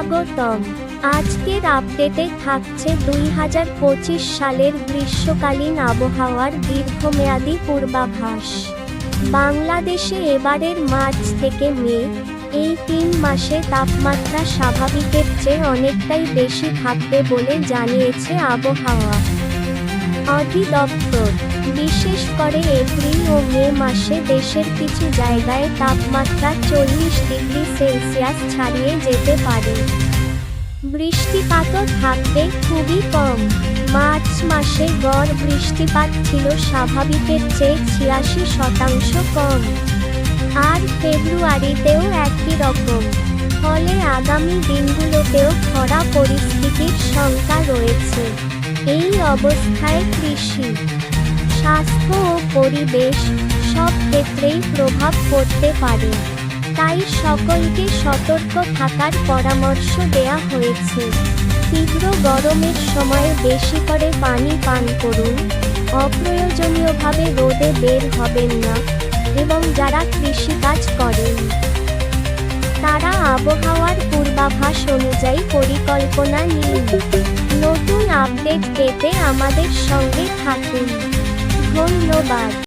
স্বাগতম। আজকের আপডেটে থাকছে দুই হাজার পঁচিশ সালের গ্রীষ্মকালীন আবহাওয়ার দীর্ঘমেয়াদী পূর্বাভাস। বাংলাদেশে এবারের মার্চ থেকে মে, এই তিন মাসে তাপমাত্রা স্বাভাবিকের চেয়ে অনেকটাই বেশি থাকবে বলে জানিয়েছে আবহাওয়া অধিদপ্তর। বিশেষ করে এপ্রিল ও মে মাসে দেশের কিছু জায়গায় তাপমাত্রা চল্লিশ ডিগ্রি সেলসিয়াস ছাড়িয়ে যেতে পারে। বৃষ্টিপাতও থাকবে খুবই কম। মার্চ মাসে গড় বৃষ্টিপাত ছিল স্বাভাবিকের চেয়ে ছিয়াশি শতাংশ কম। আর ফেব্রুয়ারিতেও একই রকম। ফলে আগামী দিনগুলোতেও খরা পরিস্থিতির শঙ্কা রয়েছে। এই অবস্থায় কৃষি স্বাস্থ্য ও পরিবেশ সব ক্ষেত্রেই প্রভাব পড়তে পারে। তাই সকলকে সতর্ক থাকার পরামর্শ দেয়া হয়েছে। তীব্র গরমের সময়ে বেশি করে পানি পান করুন। অপ্রয়োজনীয়ভাবে রোদে বের হবেন না এবং যারা কৃষিকাজ করেন, তারা আবহাওয়ার পূর্বাভাস অনুযায়ী পরিকল্পনা নিন। নতুন আপডেট পেতে আমাদের সঙ্গে থাকুন। ধন্যবাদ